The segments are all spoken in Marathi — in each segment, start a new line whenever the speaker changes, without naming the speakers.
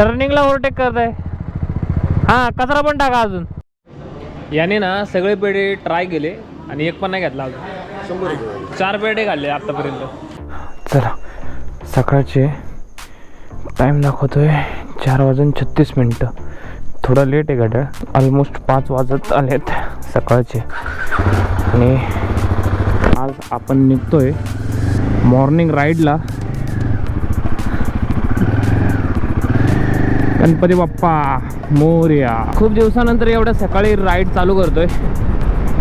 टर्निंगला ओव्हरटेक करत आहे हां कचरा पण टाका अजून. याने ना सगळे पेढे ट्राय केले आणि एक पण नाही घेतला अजून. चार पेढे खाल्ले आत्तापर्यंत चला सकाळचे टाईम दाखवतोय. चार वाजून छत्तीस मिनटं. थोडं लेट आहे गाड्या. ऑलमोस्ट पाच वाजत आलेत सकाळचे. आणि आज आपण निघतोय मॉर्निंग राईडला गणपती बाप्पा मोर्या. खूप दिवसानंतर एवढ्या सकाळी राईड चालू करतोय.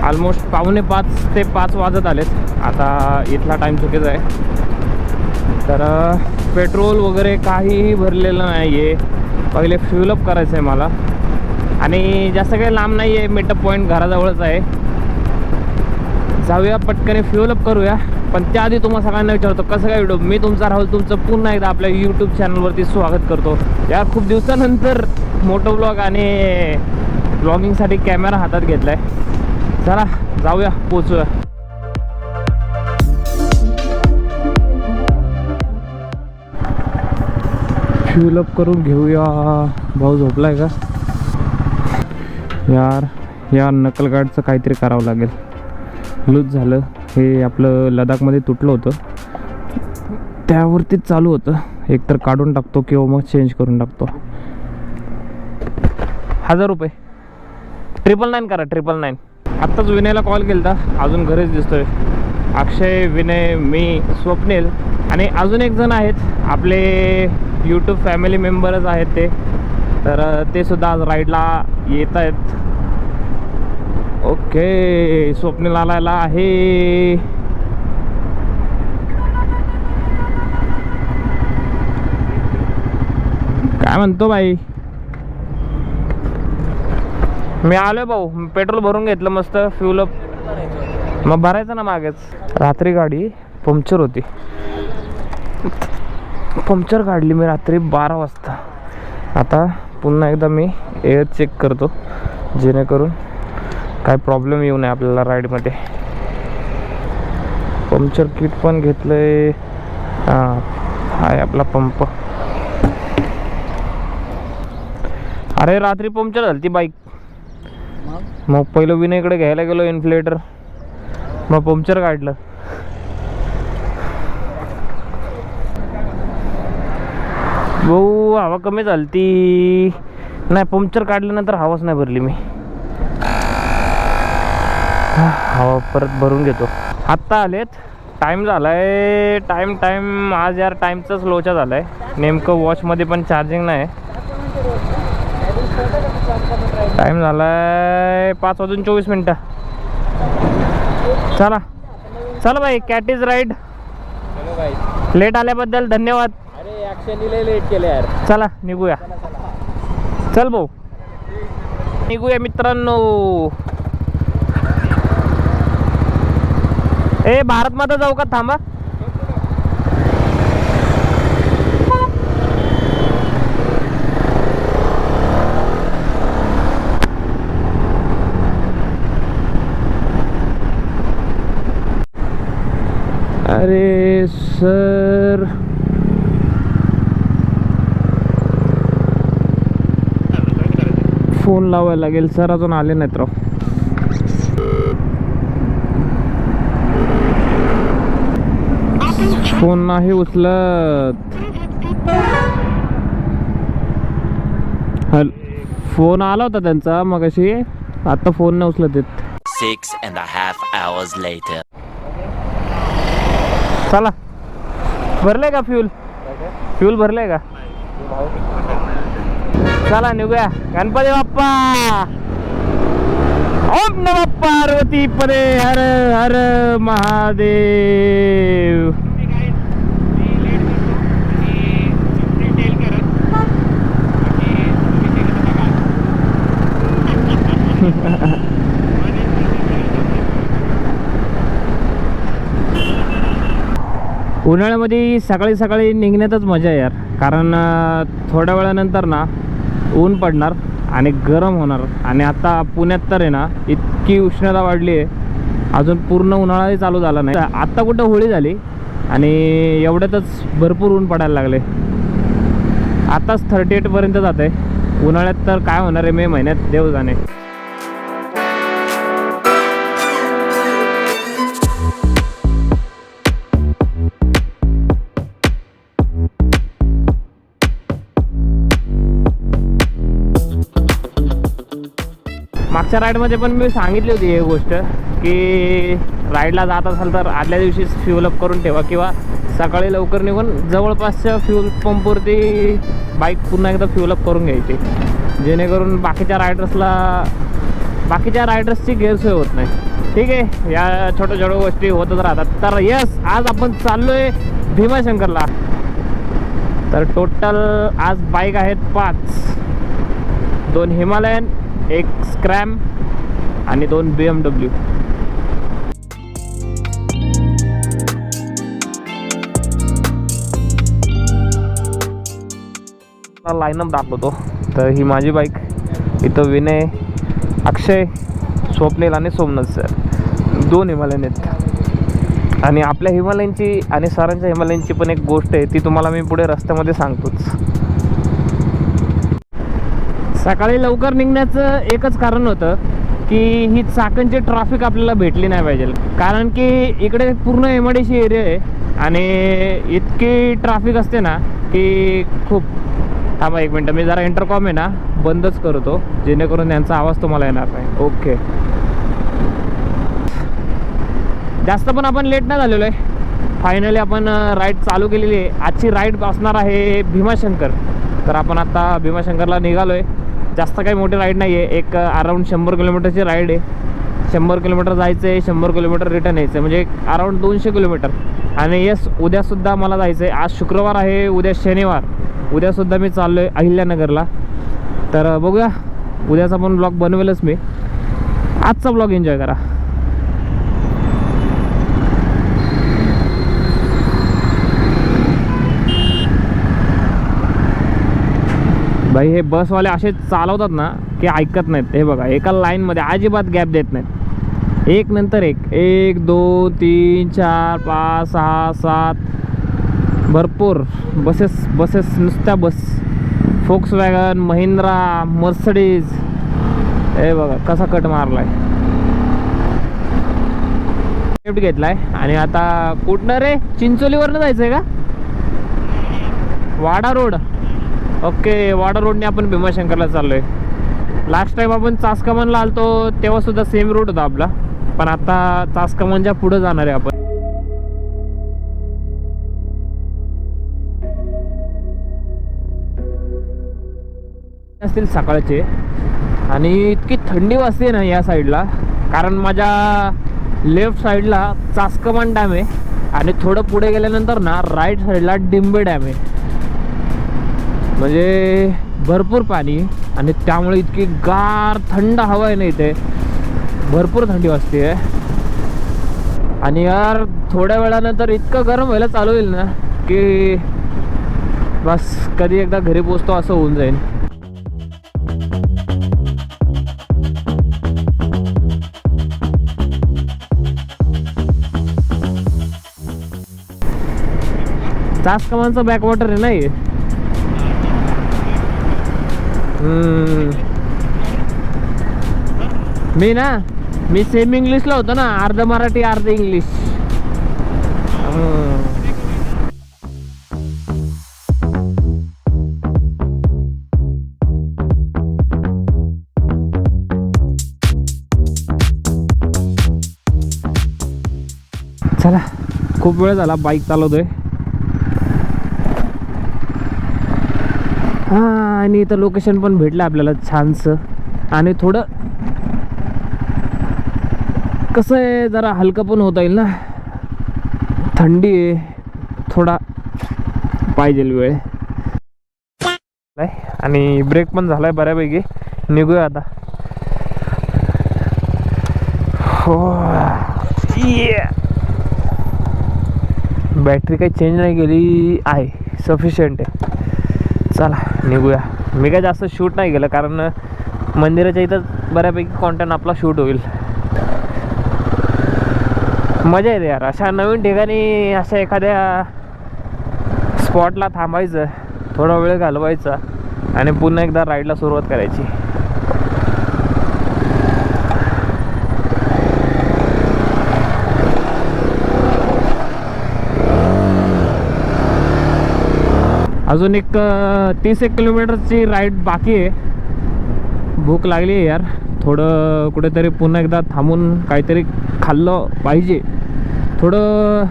ऑलमोस्ट पावणे पाच ते पाच वाजत आलेत. आता इथला टाईम चुकीचा आहे. तर पेट्रोल वगैरे काहीही भरलेलं नाही आहे पहिले फ्युलअप करायचं आहे मला. आणि जास्त काही लांब नाही आहे मीटअप पॉईंट घराजवळच आहे. जाऊया पटकन फ्युलअप करूया. पण त्याआधी तुम्हाला सगळ्यांना विचारतो कसं काय व्हिडिओ मी तुमचा राहुल तुमचं पुन्हा एकदा आपल्या यूट्यूब चॅनलवरती स्वागत करतो. या खूप दिवसानंतर मोटो ब्लॉग आणि ब्लॉगिंगसाठी कॅमेरा हातात घेतला आहे चला जाऊया पोचूया. फ्युलअप करून घेऊया. भाऊ झोपलाय का? यार या नकल गार्डचं काहीतरी करावं लागेल. लूज झालं. हे आपलं लडाखमध्ये तुटलं होतं. त्यावरतीच चालू होतं. एकतर काढून टाकतो किंवा मग चेंज करून टाकतो. हजार रुपये. ट्रिपल नाईन करा ट्रिपल नाईन आत्ताच विनयला कॉल केला अजून घरीच दिसतोय. अक्षय विनय मी स्वप्नील आणि अजून एक जण आहेत. आपले यूट्यूब फॅमिली मेंबरच आहेत ते. तर ते सुद्धा आज राईडला येत आहेत ओके स्वप्नील आलायला आहे. काय म्हणतो बाई? मी आलोय भाऊ पेट्रोल भरून घेतलं मस्त फ्युल अप मग भरायचं ना मागेच. रात्री गाडी पंक्चर होती. पंक्चर काढली मी रात्री बारा वाजता. आता पुन्हा एकदा मी एअर चेक करतो जेणेकरून काय प्रॉब्लेम येऊ नये आपल्याला राईडमध्ये पंक्चर किट पण घेतलंय. हां हाय आपला पंप अरे रात्री पंक्चर झाली ती बाईक मग? पहिलं विनयकडे घ्यायला गेलो इन्फ्लेटर मग पंक्चर काढलं. भाऊ हवा कमी झालती. नाही पंक्चर काढल्यानंतर हवाच नाही भरली मी. हवा परत भरून घेतो. आत्ता आलेत. टाईम झालाय. टाईम टाईम आज यार टाईमचाच लोचा झालाय. नेमकं वॉचमध्ये पण चार्जिंग नाही टाईम झालाय पाच वाजून चोवीस मिनटं. चला. चला भाई कॅट इज राईड लेट आल्याबद्दल धन्यवाद.
अरे ऍक्शन लेट केले यार.
चला निघूया. चल भाऊ. निघूया मित्रांनो. ए भारत माता जाऊ का? थांबा. अरे सर. फोन लावायला लागेल. सर अजून आले नाहीत राव. फोन नाही उचलत. हल फोन आला होता त्यांचा मग अशी आता फोन नाही उचलत येत.
Six and a half hours later.
चला. भरले का फ्यूल फ्यूल भरले का? चला निघूया. गणपती बाप्पा! ओम नम पार्वती पदे हर हर महादेव. उन्हाळ्यामध्ये सकाळी सकाळी निघण्यातच मजा आहे यार. कारण थोड्या वेळानंतर ना ऊन पडणार आणि गरम होणार. आणि आता पुण्यात तर आहे ना इतकी उष्णता वाढली आहे. अजून पूर्ण उन्हाळाही चालू झाला नाही. आत्ता कुठं होळी झाली आणि एवढ्यातच भरपूर ऊन पडायला लागले. आत्ताच थर्टी एटपर्यंत जात आहे उन्हाळ्यात तर काय होणार आहे मे महिन्यात? देव जाणे. मागच्या राईडमध्ये पण मी सांगितली होती ही गोष्ट की राईडला जात असाल तर आदल्या दिवशीच फ्युल अप करून ठेवा किंवा सकाळी लवकर निघून जवळपासच्या फ्युल पंपवरती बाईक पुन्हा एकदा फ्युल अप करून घ्यायची. जेणेकरून बाकीच्या रायडर्सला बाकीच्या रायडर्सची गैरसोय होत नाही. ठीक आहे या छोट्या छोट्या गोष्टी होतच राहतात. तर यस आज आपण चाललो आहे भीमाशंकरला. तर टोटल आज बाईक आहेत पाच. दोन हिमालयन एक स्क्रॅम आणि दोन बी एम डब्ल्यू लाईनअप दाखवतो. तर ही माझी बाईक इथं विनय अक्षय स्वप्नील आणि सोमनाथ सर दोन हिमालयन आहेत. आणि आपल्या हिमालयनची आणि सरांच्या हिमालयनची पण एक गोष्ट आहे ती तुम्हाला मी पुढे रस्त्यामध्ये सांगतोच. सकाळी लवकर निघण्याचं एकच कारण होतं की ही चाकणची ट्रॅफिक आपल्याला भेटली नाही पाहिजे. कारण की इकडे पूर्ण एमआयडीसी एरिया आहे आणि इतकी ट्रॅफिक असते ना की खूप. थांबा एक मिनटं मी जरा इंटरकॉम आहे ना बंदच करतो जेणेकरून यांचा आवाज तुम्हाला येणार नाही. ओके जास्त पण आपण लेट नाही झालेलो आहे. फायनली आपण राईड चालू केलेली आहे. आजची राईड असणार आहे भीमाशंकर. तर आपण आता भीमाशंकरला निघालो आहे जास्त काही मोठी राईड नाही आहे एक अराऊंड शंभर किलोमीटरची राईड आहे. शंभर किलोमीटर जायचं आहे शंभर किलोमीटर रिटर्न यायचं आहे म्हणजे अराऊंड दोनशे किलोमीटर. आणि येस उद्यासुद्धा मला जायचं आहे आज शुक्रवार आहे उद्या शनिवार. उद्यासुद्धा मी चाललो आहे अहिल्यानगरला. तर बघूया. उद्याचा पण ब्लॉग बनवेलच मी. आजचा ब्लॉग एन्जॉय करा. भाई हे बसवाले असे चालवतात ना की ऐकत नाहीत. हे बघा एका लाईनमध्ये अजिबात गॅप देत नाहीत. एक नंतर एक. एक दोन तीन चार पाच सहा सात. भरपूर. बसेस बसेस नुसत्या bus Volkswagen Mahindra Mercedes हे बघा कसा कट मारलाय. लिफ्ट घेतलाय. आणि आता कुठनं रे? चिंचोलीवरनं जायचंय का? वाडा रोड ओके वाडा रोडने आपण भीमाशंकरला चाललोय. लास्ट टाईम आपण चासकमानला आलतो तेव्हा सुद्धा सेम रोड होता आपला. पण आता चासकमनच्या पुढे जाणार आहे आपण. असतील सकाळचे. आणि इतकी थंडी वाजते ना या साईडला कारण माझ्या लेफ्ट साईडला चासकमान डॅम आहे. आणि थोडं पुढे गेल्यानंतर ना राईट साईडला डिंबे डॅम आहे. म्हणजे भरपूर पाणी आणि त्यामुळे इतकी गार थंड हवा आहे ना इथे. भरपूर थंडी वाजते. आहे आणि यार थोड्या वेळानंतर इतकं गरम व्हायला चालू होईल ना की बस कधी एकदा घरी पोचतो असं होऊन जाईल. चास कमानचं बॅकवॉटर आहे नाही हम्म. मी ना मी सेम इंग्लिशला होतो ना अर्ध मराठी अर्ध इंग्लिश चला खूप वेळ झाला बाईक चालवतोय. हा. आणि इथं लोकेशन पण भेटलं आपल्याला छानसं. आणि थोडं कसं आहे जरा हलकं पण होता येईल ना. थंडी आहे थोडा पाहिजे वेळ. आणि ब्रेक पण झालाय बऱ्यापैकी. निघूया आता. हो. बॅटरी काही चेंज नाही केली. आहे सफिशियंट आहे. चला निघूया. मी काय जास्त शूट नाही केलं कारण मंदिराच्या इथं बऱ्यापैकी कॉन्टेंट आपला शूट होईल. मजा येते यार. अशा नवीन ठिकाणी अशा एखाद्या स्पॉटला थांबायचं थोडा वेळ घालवायचा आणि पुन्हा एकदा राईडला सुरुवात करायची. अजून एक तीस एक किलोमीटरची राईड बाकी आहे. भूक लागली आहे यार. थोडं कुठेतरी पुन्हा एकदा थांबून काहीतरी खाल्लं पाहिजे. थोडं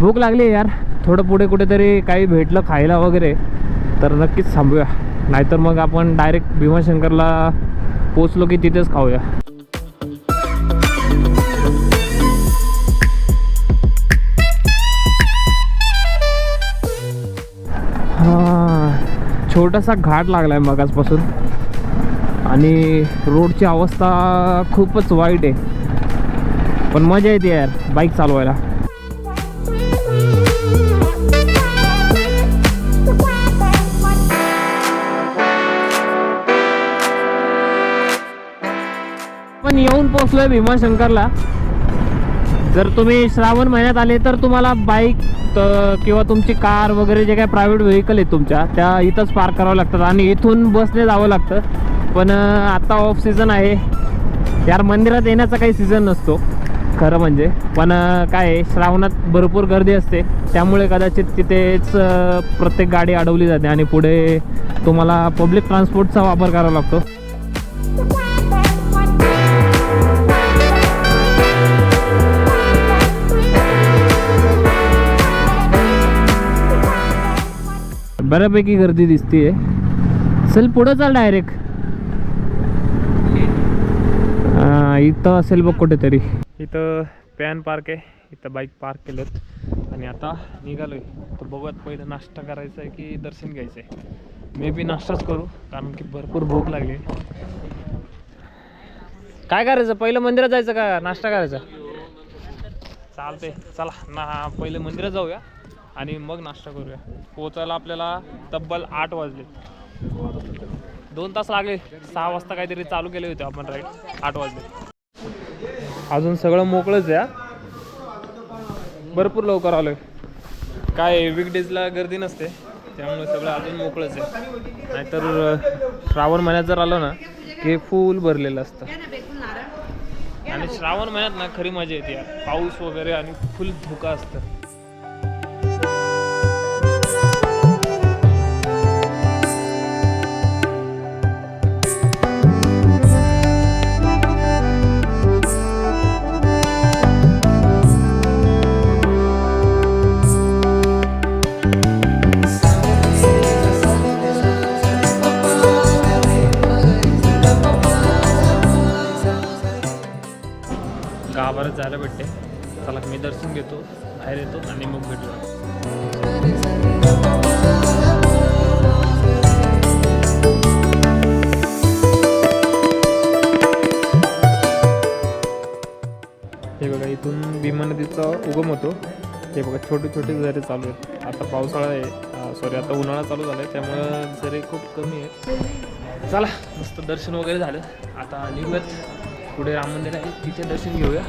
भूक लागली आहे यार. थोडं पुढे कुठेतरी काही भेटलं खायला वगैरे तर नक्कीच थांबूया. नाहीतर मग आपण डायरेक्ट भीमाशंकरला पोचलो की तिथेच खाऊया. छोटासा घाट लागलाय मगाचपासून आणि रोडची अवस्था खूपच वाईट आहे. पण मजा येते यार बाईक चालवायला. पण येऊन पोहोचलोय भीमाशंकरला. जर तुम्ही श्रावण महिन्यात आले तर तुम्हाला बाईक किंवा तुमची कार वगैरे जे काही प्रायव्हेट व्हेकल आहेत तुमच्या त्या इथंच पार्क करावं लागतात आणि इथून बसने जावं लागतं. पण आत्ता ऑफ सीझन आहे. यार मंदिरात येण्याचा काही सीझन नसतो खरं म्हणजे. पण काय आहे, श्रावणात भरपूर गर्दी असते. त्यामुळे कदाचित तिथेच प्रत्येक गाडी अडवली जाते आणि पुढे तुम्हाला पब्लिक ट्रान्सपोर्टचा वापर करावा लागतो. बऱ्यापैकी गर्दी दिसतीये. चल पुढं चाल डायरेक्ट इथं असेल बघ कुठेतरी. इथं पॅन पार्क आहे. इथं बाईक पार्क केलेत. आणि आता निघालोय. तर बघूयात पहिलं नाश्ता करायचा आहे की दर्शन घ्यायचं आहे मे बी नाश्ताच करू कारण की भरपूर भूक लागली. काय करायचं? पहिलं मंदिरात जायचं का नाश्ता करायचा? चालते चला ना पहिलं मंदिरात जाऊया. आणि मग नाश्ता करूया. पोचायला आपल्याला तब्बल आठ वाजले. दोन तास लागले. सहा वाजता काहीतरी चालू केले होते आपण राईट आठ वाजले. अजून सगळं मोकळंच या भरपूर लवकर आलोय. काय विकडेजला गर्दी नसते त्यामुळे सगळं अजून मोकळंच आहे. नाहीतर श्रावण महिन्यात जर आलो ना की फुल भरलेलं असतं. आणि श्रावण महिन्यात ना खरी मजा येते यार. पाऊस वगैरे आणि फुल धुका असतं. इथून भीमा नदीचा उगम होतो. हे बघा छोटे छोटे झरे चालू आहेत. आता पावसाळा आहे. सॉरी आता उन्हाळा चालू झाला आहे त्यामुळं झरे खूप कमी आहेत. चला मस्त दर्शन वगैरे झालं. आता निघूयात. पुढे राम मंदिर आहे. तिथे दर्शन घेऊया.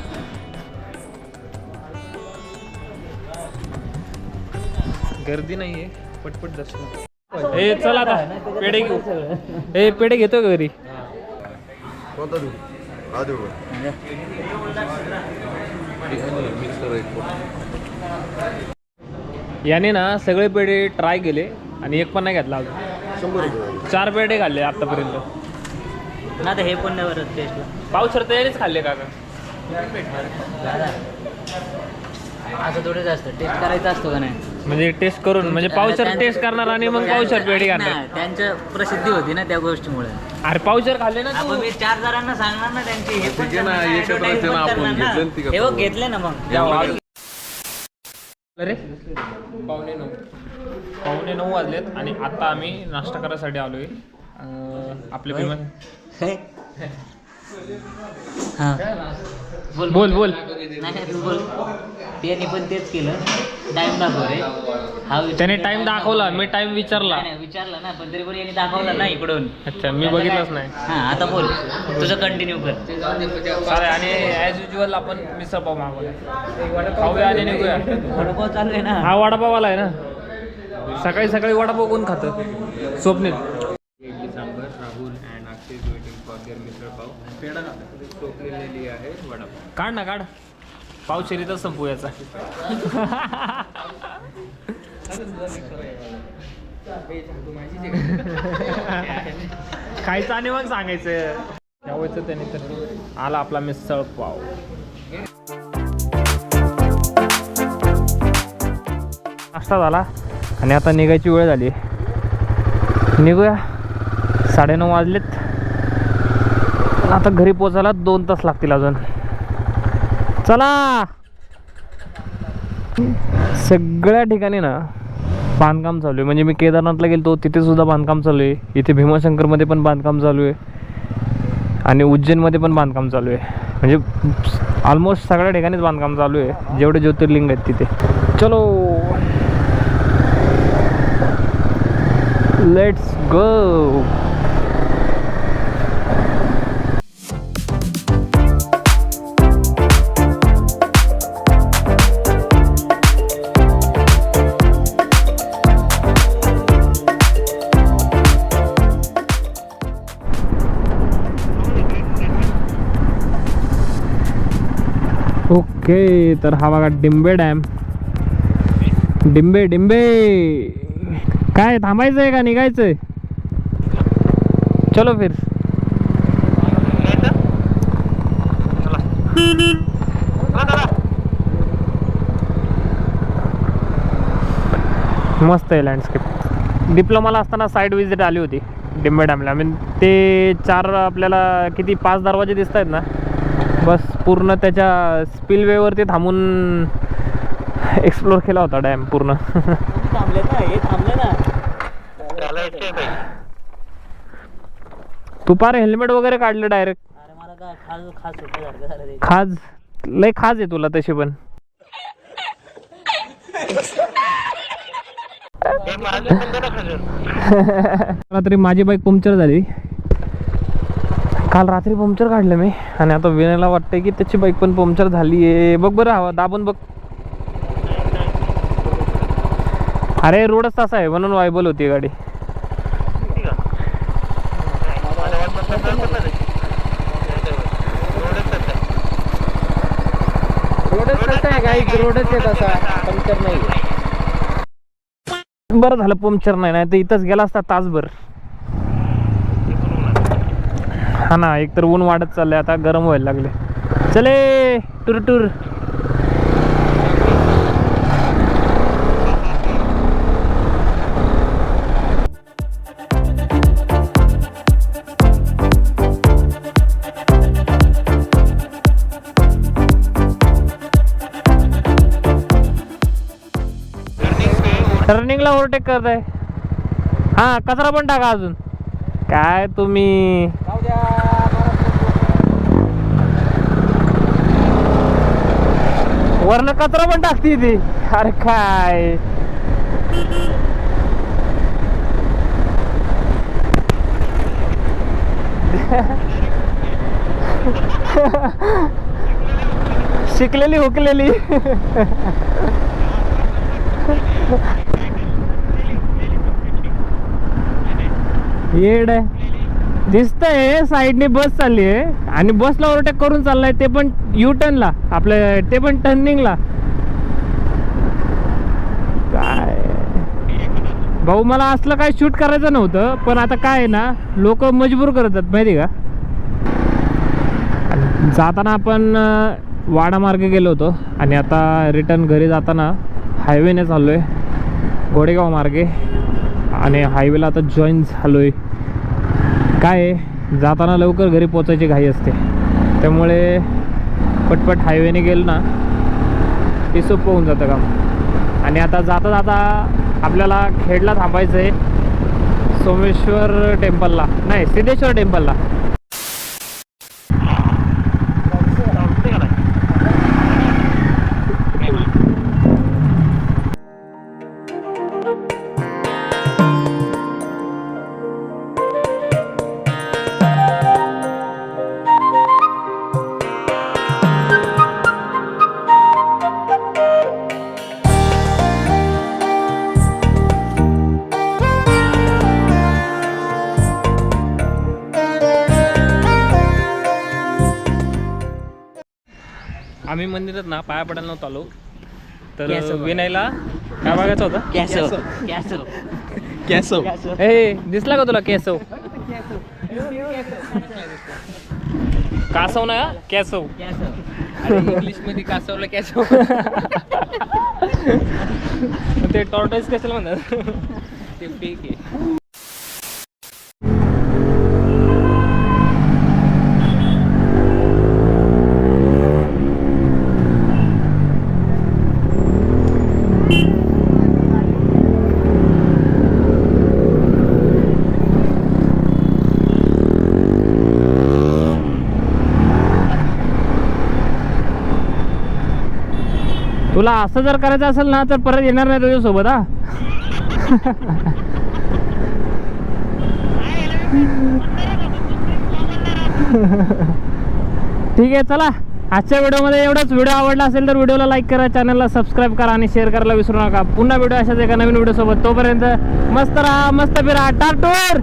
गर्दी नाही आहे पटपट दर्शन ए चला आता. पेढे घेऊ. ए पेढे घेतो का घरी? याने ना सगळे पेढे ट्राय केले आणि एक पण नाही घेतला अजून. चार पेढे खाल्ले आतापर्यंत.
ना हे पण नाही बरं टेस्टला
पावसर तयारीच खाल्ले का
असं थोडंच असतं. टेस्ट करायचं असतो का नाही?
म्हणजे टेस्ट करून म्हणजे पावसर टेस्ट करणार आणि मग पावसर पेढे घालणार
नाही, त्यांचं प्रसिद्धी होती ना त्या गोष्टीमुळे.
अरे पावसर खाल्ले ना तू?
मी चार जणांना सांगणार ना त्यांची हे पण
ठीक आहे ना,
करणार,
एकत्र
advertise
असते ना,
पण
आपण
करणार ना.
घेतलं ना तिघं
हे बघ
पण.
घेतले ना मग.
अरे? पावणे नऊ. पावणे नऊ वाजलेत आणि आता आम्ही नाश्ता करायसाठी आलोय. अं, आपले
हा. बोल
बोल बोल.
नाही तू बोल त्यांनी पण तेच केलं. टाइम दाखव रे. हा विचार-
त्याने टाइम दाखवला मी टाइम विचारला.
नाही, नाही, विचारला ना पण तरी पण यांनी दाखवला ना इकडून.
अच्छा मी बघितलंच नाही.
हा आता बोल. तुझं कंटिन्यू कर.
चालेल आणि ॲज युजल आपण मिसळ पाव मागवला खाऊया आणि निघूया.
वडापाव चालू आहे ना.
हा वडापावाला आहे ना. सकाळी सकाळी वडापाव कोण खातं? Swapnil.
Idli sambar Rahul and Akshay is waiting for their misal pav आहे वडापाव.
काढ ना काढ. पाव शरीरच संपू याचा. खायचं आणि मग सांगायचं. यावचं त्याने तर आला आपला मिसळ पाव. नाश्ता झाला आणि आता निघायची वेळ झाली. निघूया. साडेनऊ वाजलेत. आता घरी पोचायला दोन तास लागतील अजून. चला. सगळ्या ठिकाणी ना बांधकाम चालू आहे. म्हणजे मी केदारनाथला गेलो तिथे सुद्धा बांधकाम चालू आहे. इथे भीमाशंकरमध्ये पण बांधकाम चालू आहे. आणि उज्जैनमध्ये पण बांधकाम चालू आहे. म्हणजे ऑलमोस्ट सगळ्या ठिकाणीच बांधकाम चालू आहे. जेवढे ज्योतिर्लिंग आहेत तिथे. चलो. लेट्स गो ओके तर हा बघा डिंबे डॅम. डिंबे डिंबे! काय थांबायचं आहे का? निघायचंय? चलो फिर. मस्त आहे लँडस्केप डिप्लोमाला असताना साईड विजिट आली होती डिंबे डॅमला. म्हणजे ते चार आपल्याला किती पाच दरवाजे दिसत आहेत ना? बस पूर्ण त्याच्या स्पिलवेवरती थांबून एक्सप्लोर केला होता डॅम पूर्ण.
थांबले ना थांबले ना.
तू पार हेल्मेट वगैरे काढलं डायरेक्ट. खाज लय खाज आहे तुला तशी पण. रात्री माझी बाईक पंक्चर झाली. काल रात्री पंक्चर काढलं मी आणि आता विनयला वाटतंय की त्याची बाईक पण पंक्चर झाली आहे. बघ बरं हवा दाबून बघ. अरे रोडच तसा आहे म्हणून वायबल होती गाडी. बरं झालं पंक्चर नाही नाही तर इथंच गेला असता तासभर. हा ना एक तर ऊन वाढत चाललंय आता गरम व्हायला लागले चले टूर टूर. टर्निंगला ओव्हरटेक करताय. हा कचरा पण टाका अजून. काय तुम्ही? कचरा पण टाकते ती अरे काय? शिकलेली हुकलेली. येड. आहे दिसतंय साईडने बस चालली आहे आणि बसला ओव्हरटेक करून चाललाय ते पण यू टर्नला आपलं ते पण टर्निंगला. काय? भाऊ मला असलं काय शूट करायचं नव्हतं पण आता काय आहे ना लोक मजबूर करतात माहिती का? जाताना आपण वाडा मार्गे गेलो होतो आणि आता रिटर्न घरी जाताना हायवेने चाललो आहे घोडेगाव मार्गे. आणि हायवेला आता जॉईन झालो आहे काय आहे? जाताना लवकर घरी पोचायची घाई असते. त्यामुळे पटपट हायवेने गेलं ना ते सोपं होऊन जातं काम. आणि आता जाता जाता आपल्याला खेडला थांबायचं आहे सोमेश्वर टेम्पलला नाही सिद्धेश्वर टेम्पलला आम्ही मंदिरात ना पाया पडायला नव्हतो आलो. तर. विनयला काय बघायचं होतं?
कॅसव कॅसव
कॅसव ए दिसला का तुला केसव कासव ना कॅसव
इंग्लिशमध्ये कासवला कॅसव
ते टॉर्टाईज कशाला म्हणतात?
ते फेक आहे.
तुला असं जर करायचं असेल ना तर परत येणार नाही तुझ्यासोबत हा. ठीक आहे चला. आजच्या व्हिडिओमध्ये एवढंच. व्हिडिओ आवडला असेल तर व्हिडिओला लाईक करा चॅनलला सबस्क्राईब करा आणि शेअर करायला विसरू नका. पुन्हा व्हिडिओ अशाच एका नवीन व्हिडिओसोबत. तोपर्यंत मस्त राहा मस्त फिरा. टाटूर